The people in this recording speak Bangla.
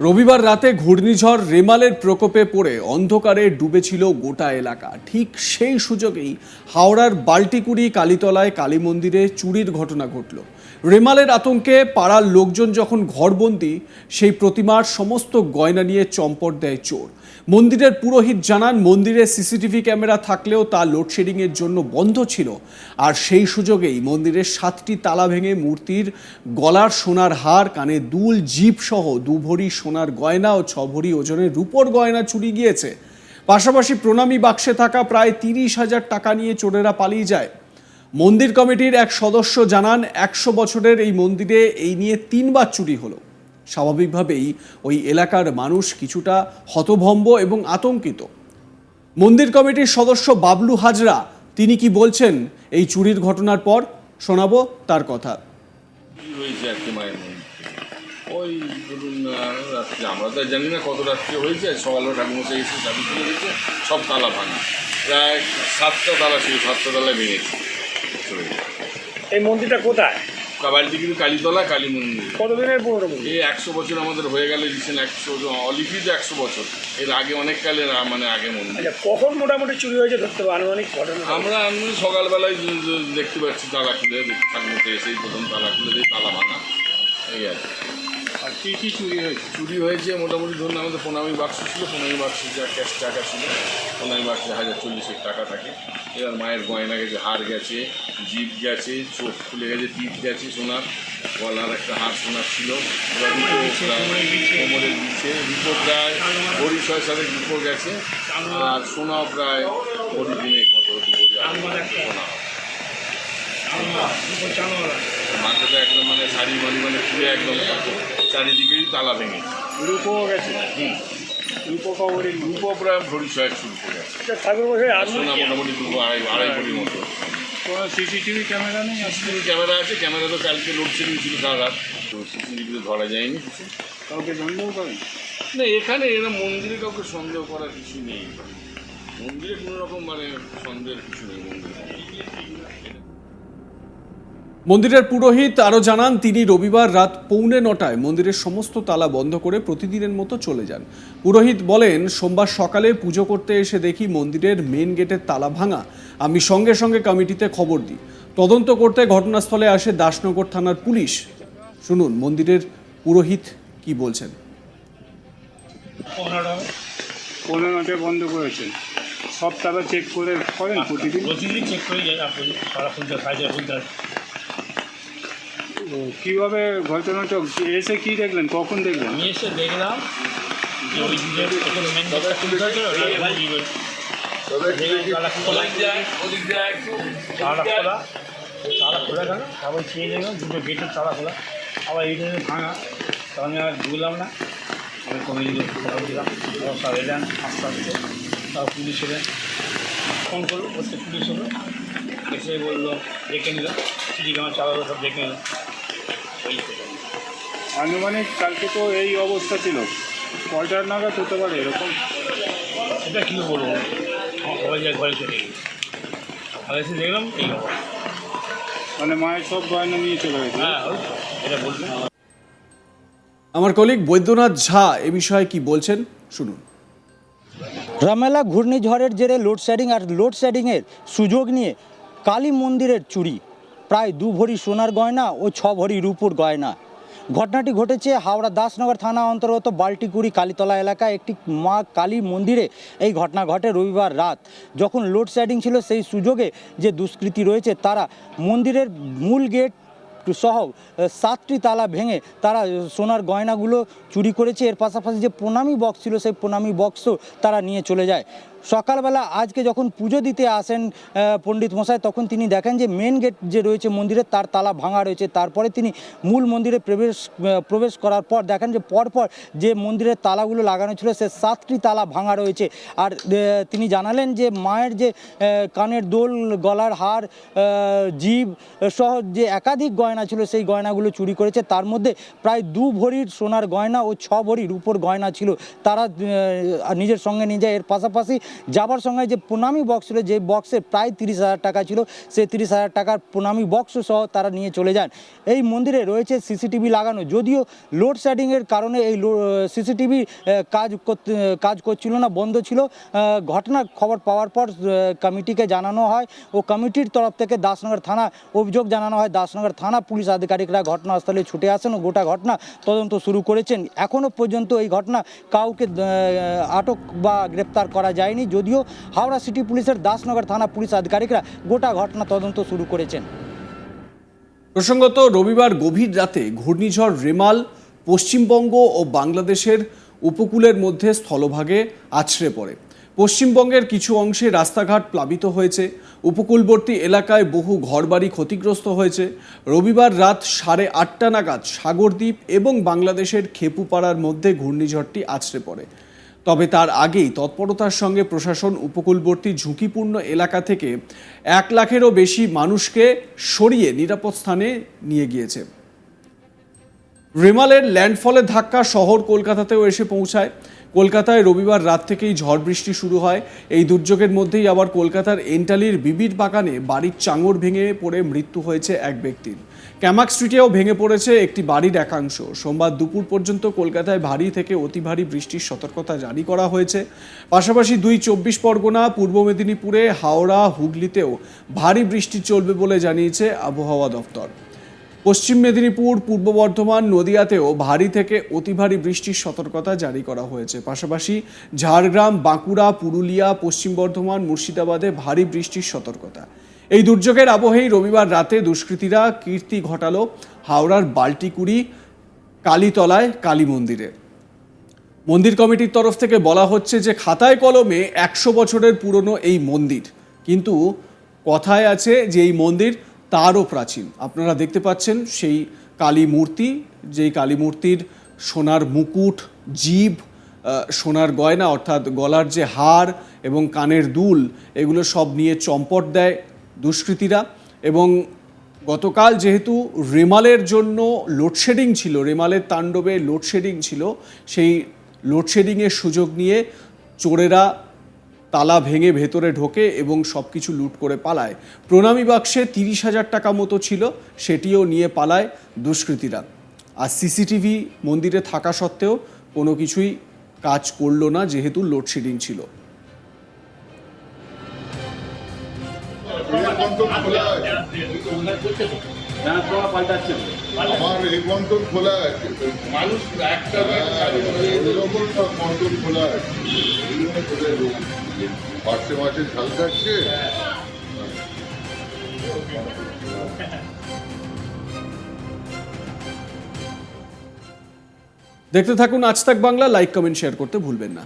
রবিবার রাতে ঘূর্ণিঝড় রেমালের প্রকোপে পড়ে অন্ধকারে ডুবেছিল গোটা এলাকা। ঠিক সেই সুযোগেই হাওড়ার বাল্টিকুড়ি, কালীতলায় কালী মন্দিরে চুরির ঘটনা ঘটল। রেমালের আতঙ্কে পাড়ার লোকজন যখন ঘরবন্দি, সেই প্রতিমার সমস্ত গয়না নিয়ে চম্পট দেয় চোর। মন্দিরের পুরোহিত জানান, মন্দিরে সিসিটিভি ক্যামেরা থাকলেও তা লোডশেডিংয়ের জন্য বন্ধ ছিল। আর সেই সুযোগেই মন্দিরের সাতটি তালা ভেঙে মূর্তির গলার সোনার হার, কানে দুল, জিপ সহ দু ভরি সোনার গয়না ও ছ ভরি ওজনের রূপোর গয়না চুরি গিয়েছে। পাশাপাশি প্রণামী বাক্সে থাকা প্রায় তিরিশ হাজার টাকা নিয়ে চোরেরা পালিয়ে যায়। মন্দির কমিটির এক সদস্য জানান, একশো বছরের এই মন্দিরে এই নিয়ে তিনবার চুরি হলো। স্বাভাবিকভাবেই ওই এলাকার মানুষ কিছুটা হতভম্ব এবং আতঙ্কিত। মন্দির কমিটির সদস্য বাবলু হাজরা, তিনি কি বলছেন, এই চুরির ঘটনার পর? শোনাবো তার কথা। হয়েছে ওই ধরুন রাত্রে আমরা তো জানি না কত রাত্রে হয়েছে। সকালবেলা এসে দিয়েছে, সব তালা ভাঙা। প্রায় সাতটা তালা ছিল সাতটা তালা ভেঙেছে। এই মন্দিরটা কোথায়? বাড়িতে কিন্তু কালীতলা কালী মন্দির। কতদিনের পুরনো মন্দির? এই একশো বছর আমাদের হয়ে গেল রিসেন্ট একশো অলিপিতে একশো বছর। এর আগে অনেক কালের মানে আগে মন্দির। আচ্ছা কখন মোটামুটি চুরি হয়েছে ধরতে হবে আনুমানিক ঘটনা আমরা আমি সকালবেলায় দেখতে পাচ্ছি তালা খুলে ঠাকুমতে এসেই প্রথম তালা খুলে দিয়ে তালা ভাঙা। এই আর কি। কি চুরি হয়েছে? চুরি হয়েছে মোটামুটি ধরুন আমাদের প্রণামী বাক্স ছিল প্রণামী বাক্সে যা ক্যাশ টাকা ছিল প্রণামী বাক্সে হাজার চল্লিশের টাকা থাকে। এবার মায়ের গয়না গেছে হার গেছে জিপ গেছে চোখ খুলে গেছে টিপ গেছে সোনার গলার একটা হার সোনার ছিল। কোমরের বিছে রূপো প্রায় ভরি ছয় সাথে রূপো গেছে। আর সোনাও প্রায় ভরি দিনে কত দু মাথাটা একদম মানে শাড়ি মানি মানে খুলে একদম চারিদিকেই তালা ভেঙেছে রূপো গেছে। রূপো খবরে রূপো প্রায় ভরি ছয়েক শুরু করে আছে আচ্ছা ঠাকুর বসে আর মোটামুটি দুটো আড়াই আড়াই ভরির মতো। কোনো সিসিটিভি ক্যামেরা নেই? সিসিটিভি ক্যামেরা আছে ক্যামেরা তো কালকে লোডশেডিং ছিল সারা তো সিসিটিভিতে ধরা যায়নি। কিছু কাউকে সন্দেহ করেন? না এখানে এরা মন্দিরে কাউকে সন্দেহ করার কিছু নেই। মন্দিরে কোনো রকম মানে সন্দেহের কিছু নেই মন্দিরে। মন্দিরের পুরোহিত আরও জানান তিনি রবিবার রাত পৌনে নটায় মন্দিরের সমস্ত তালা বন্ধ করে প্রতিদিনের মতো চলে যান। পুরোহিত বলেন সোমবার সকালে পুজো করতে এসে দেখি মন্দিরের মেন গেটের তালা ভাঙা। আমি সঙ্গে সঙ্গে কমিটিতে খবর দিই। তদন্ত করতে ঘটনাস্থলে আসে দাসনগর থানার পুলিশ। শুনুন মন্দিরের পুরোহিত কি বলছেন। বন্ধ করেছেন। সব তারা চেক করে করেন প্রতিদিন? প্রতিদিন চেক করে যাই আপনি তারা খুলতে কাজে খুলতে ও, কীভাবে ঘটনাটা এসে কি দেখলেন? কখন দেখলেন? আমি এসে দেখলাম যে ওই মেন খুলে। তালা খোলা। তালা খোলা গেল তারপর চেয়ে দেখলাম দুটো গেটের তালা খোলা। আবার এইটা ভাঙা তো আমি আর ঢুকলাম না। আমি কমিটিকে খবর দিলাম। সব এলেন আস্তে আস্তে। তারপর পুলিশ এলেন। ফোন করল পুলিশ হলো এসে বলল দেখে নিল সিটি ক্যামেরা চালালো সব দেখে নিল আনুমানিক কালকে তো এই অবস্থা ছিল। কয়টার নাগাদ হতে পারে এরকম? সেটা কী বলব? সবাই যায় ঘরে চলে গেছে। ঘরে এসে দেখলাম এই মানে মায়ের সব গয়না নিয়ে চলে গেছে? হ্যাঁ এটা বলবেন আমার কলিগ বৈদ্যনাথ ঝা এ বিষয়ে কি বলছেন শুনুন। রামেলা ঘূর্ণিঝড়ের জেরে লোডশেডিং আর লোডশেডিংয়ের সুযোগ নিয়ে কালী মন্দিরের চুরি। প্রায় দু ভরি সোনার গয়না ও ছ ভরি রূপুর গয়না। ঘটনাটি ঘটেছে হাওড়া দাসনগর থানা অন্তর্গত বাল্টিকুড়ি কালীতলা এলাকায় একটি মা কালী মন্দিরে। এই ঘটনা ঘটে রবিবার রাত। যখন লোডশেডিং ছিল সেই সুযোগে যে দুষ্কৃতী রয়েছে তারা মন্দিরের মূল গেট সহ সাতটি তালা ভেঙে তারা সোনার গয়নাগুলো চুরি করেছে। এর পাশাপাশি যে প্রণামী বক্স ছিল সেই প্রণামী বক্সও তারা নিয়ে চলে যায়। সকালবেলা আজকে যখন পুজো দিতে আসেন পণ্ডিত মশাই, তখন তিনি দেখেন যে মেন গেট যে রয়েছে মন্দিরের তার তালা ভাঙা রয়েছে। তারপরে তিনি মূল মন্দিরে প্রবেশ প্রবেশ করার পর দেখেন যে পরপর যে মন্দিরের তালাগুলো লাগানো ছিল, সে সাতটি তালা ভাঙা রয়েছে। আর তিনি জানালেন যে মায়ের যে কানের দোল, গলার হার জীব সহ যে একাধিক গয়না ছিল, সেই গয়নাগুলো চুরি করেছে। তার মধ্যে প্রায় দু ভরির সোনার গয়না ও ছ ভরির উপর গয়না ছিল। তারা নিজের সঙ্গে নিয়ে যায়। এর পাশাপাশি যাবার সঙ্গে যে প্রণামী বক্স ছিল, যে বক্সে প্রায় তিরিশ হাজার টাকা ছিল, সেই তিরিশ হাজার টাকার প্রণামী বক্স সহ তারা নিয়ে চলে যান। এই মন্দিরে রয়েছে সিসিটিভি লাগানো। যদিও লোডশেডিংয়ের কারণে এই সিসিটিভি কাজ করতে, কাজ করছিল না, বন্ধ ছিল। ঘটনার খবর পাওয়ার পর কমিটিকে জানানো হয় ও কমিটির তরফ থেকে দাসনগর থানা অভিযোগ জানানো হয়। দাসনগর থানা পুলিশ আধিকারিকরা ঘটনাস্থলে ছুটে আসেন ও গোটা ঘটনা তদন্ত শুরু করেছেন। এখনও পর্যন্ত এই ঘটনা কাউকে আটক বা গ্রেপ্তার করা যায়নি। যদিও হাওড়া সিটি পুলিশের দাসনগর থানা পুলিশ আধিকারিকরা গোটা ঘটনা তদন্ত শুরু করেছেন। প্রসঙ্গত রবিবার গভীর রাতে ঘূর্ণিঝড় রেমাল পশ্চিমবঙ্গ ও বাংলাদেশের উপকূলের মধ্যে স্থলভাগে আছড়ে পড়ে। পশ্চিমবঙ্গের কিছু অংশে রাস্তাঘাট প্লাবিত হয়েছে। উপকূলবর্তী এলাকায় বহু ঘরবাড়ি ক্ষতিগ্রস্ত হয়েছে। রবিবার রাত সাড়ে আটটা নাগাদ সাগরদ্বীপ এবং বাংলাদেশের খেপুপাড়ার মধ্যে ঘূর্ণিঝড়টি আছড়ে পড়ে। তবে তার আগেই তৎপরতার সঙ্গে প্রশাসন উপকূলবর্তী ঝুঁকিপূর্ণ এলাকা থেকে এক লাখেরও বেশি মানুষকে সরিয়ে নিরাপদ স্থানে নিয়ে গিয়েছে। রেমালের ল্যান্ডফলের ধাক্কা শহর কলকাতাতেও এসে পৌঁছায়। কলকাতায় রবিবার রাত থেকেই ঝড় বৃষ্টি শুরু হয়। এই দুর্যোগের মধ্যেই আবার কলকাতার এন্টালির বিবির বাগানে বাড়ির চাঙড় ভেঙে পড়ে মৃত্যু হয়েছে এক ব্যক্তির। ক্যামাক স্ট্রিটেও ভেঙে পড়েছে একটি বাড়ির একাংশ। সোমবার দুপুর পর্যন্ত কলকাতায় ভারী থেকে অতি ভারী বৃষ্টির সতর্কতা জারি করা হয়েছে। পাশাপাশি দুই চব্বিশ পরগনা, পূর্ব মেদিনীপুরে, হাওড়া, হুগলিতেও ভারী বৃষ্টি চলবে বলে জানিয়েছে আবহাওয়া দফতর পশ্চিম মেদিনীপুর, পূর্ব বর্ধমান, নদিয়াতেও ভারী থেকে অতি ভারী বৃষ্টির সতর্কতা জারি করা হয়েছে। পাশাপাশি ঝাড়গ্রাম, বাঁকুড়া, পুরুলিয়া, পশ্চিম বর্ধমান, মুর্শিদাবাদে ভারী বৃষ্টির সতর্কতা। এই দুর্যোগের আবহেই রবিবার রাতে দুষ্কৃতীরা কীর্তি ঘটালো হাওড়ার বাল্টিকুড়ি, কালীতলায় কালী মন্দিরে। মন্দির কমিটির তরফ থেকে বলা হচ্ছে যে, খাতায় কলমে একশো বছরের পুরনো এই মন্দির। কিন্তু কথায় আছে যে, এই মন্দির তারও প্রাচীন। আপনারা দেখতে পাচ্ছেন সেই কালী মূর্তি, যেই কালী মূর্তির সোনার মুকুট, জীব সোনার গয়না, অর্থাৎ গলার যে হার এবং কানের দুল, এগুলো সব নিয়ে চম্পট দেয় দুষ্কৃতীরা। এবং গতকাল যেহেতু রেমালের জন্য লোডশেডিং ছিল, রেমালের তাণ্ডবে লোডশেডিং ছিল, সেই লোডশেডিংয়ের সুযোগ নিয়ে চোরেরা তালা ভেঙে ভেতরে ঢোকে এবং সব কিছু লুট করে পালায়। প্রণামী বাক্সে তিরিশ হাজার টাকা মতো ছিল, সেটিও নিয়ে পালায় দুষ্কৃতীরা। আর সিসিটিভি মন্দিরে থাকা সত্ত্বেও কোনো কিছুই কাজ করল না, যেহেতু লোডশেডিং ছিল। মানুষ একটা ঝাল দেখতে থাকুন আজ তাক বাংলা লাইক কমেন্ট শেয়ার করতে ভুলবেন না।